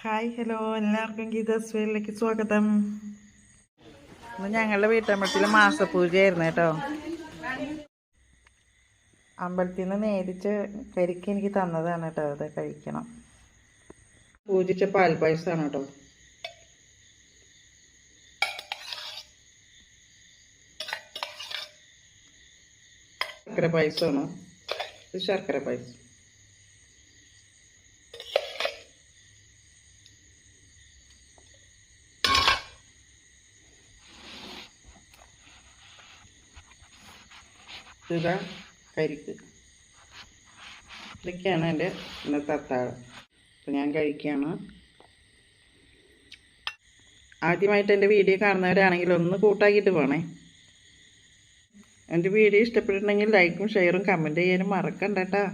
Hi hello. എല്ലാവർക്കും ഗീതാസ് വേലിലേക്ക് സ്വാഗതം. ഇന്ന് ഞങ്ങളുടെ വീട്ടമ്പലത്തിൽ മാസപൂജയായിരുന്നു കേട്ടോ. അമ്പലത്തിൽ നിന്ന് നേരിച്ച് കരിക്ക് എനിക്ക് തന്നതാണ് കേട്ടോ. അത് കഴിക്കണം. പൂജിച്ച പാൽപ്പായസമാണ് കേട്ടോ. ശർക്കര പായസമാണ്. ഇത് ശർക്കര പായസം. ഇതാ കരിക്ക്. ഇതൊക്കെയാണ് എന്റെ ഇന്നത്തെ അത്താഴം അപ്പം ഞാൻ കഴിക്കുകയാണ്. ആദ്യമായിട്ട് എന്റെ വീഡിയോ കാണുന്നവരാണെങ്കിൽ ഒന്ന് കൂട്ടാക്കിയിട്ട് പോണേ. എന്റെ വീഡിയോ ഇഷ്ടപ്പെട്ടിട്ടുണ്ടെങ്കിൽ ലൈക്കും ഷെയറും കമന്റ് ചെയ്യാനും മറക്കണ്ട കേട്ടോ.